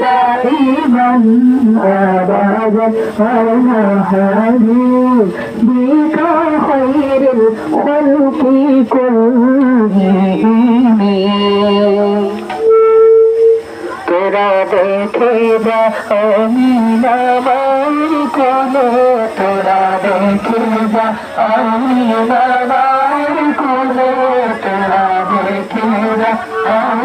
دائما أبدا أنا حبيب खिलजा अहिड़ा भे खिला अ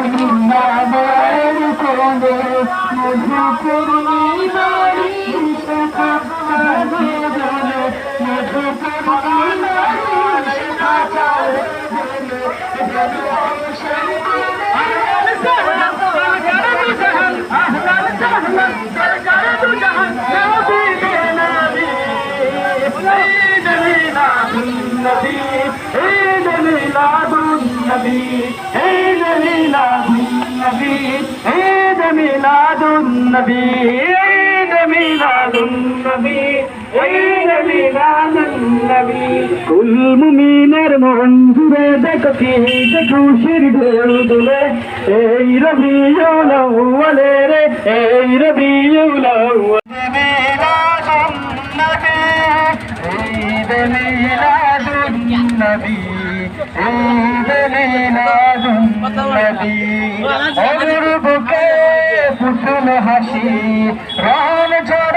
النبي عيد ميلاد النبي عيد ميلاد النبي عيد ميلاد النبي عيد ميلاد النبي عيد ميلاد النبي كل مؤمنر منظوره দেখো কি খুশির ঢেউ দুলে এই রবিউল আউয়ালে রে এই রবিউল আউয়াল النبي عيد ميلاد النبي عمر بكيف حسن حشي ران جرى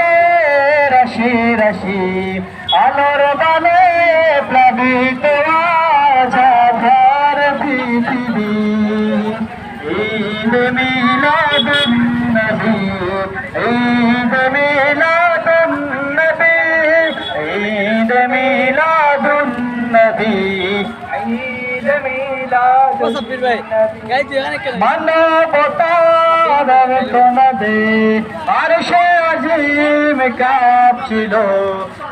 আর সে আজিম কাঁপছিল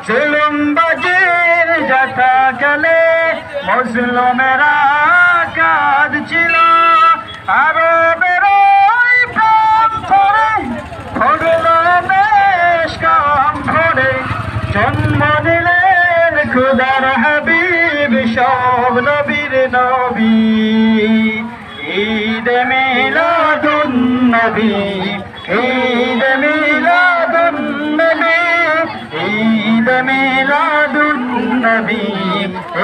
জুলুম বাজির যাতা গেলে মুসলমেরা কাঁদছিল আরও দেশ কাম ভরে জন্ম দিলেন খুদার হাবিব সব নবীর নবী। ঈদ মিলাদুন নবী। ঈদ মিলাদুন নবী। ঈদ মিলাদুন নবী।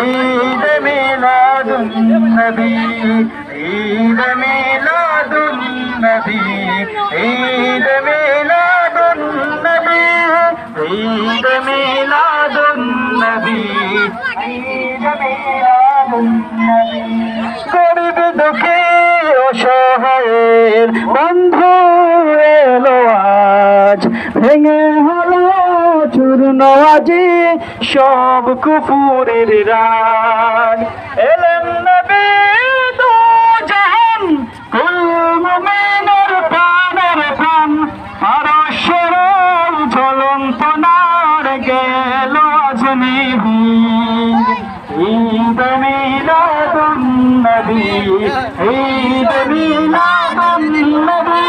ঈদ মিলাদুন নবী। ঈদ মিলাদুন নবী। ঈদ দুঃখী অসহায়ের বন্ধু এলো আজ। ভেঙে হলো চূর্ণ আজি সব কুপুরের রাগ এলেন নবী ఉన్నది ఈదనీ నాదున్నది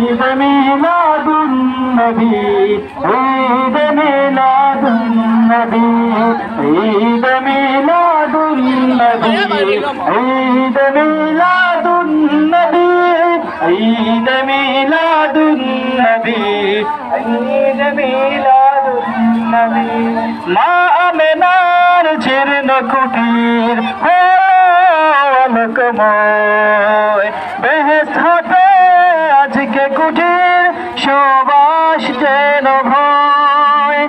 ఈదనీ నాదున్నది ఈదనీ నాదున్నది ఈదనీ నాదున్నది ఈదనీ నాదున్నది ఈదనీ నాదున్నది ఈదనీ నాదున్నది మా అమెనారు చిరున కుటీర్ আলোকময় বেহেস্ত হতে আজকে কুটির সবাস যেন ভয়।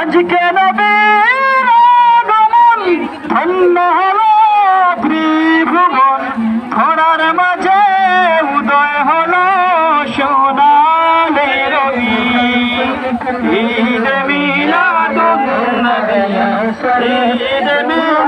আজকে নবীর আগমন, ধন্য হলো ত্রিভুবন। খরার মাঝে উদয় হলো সোনালে রবি। ঈদ মিলাদুন নবী ঈদ মিলাদুন নবী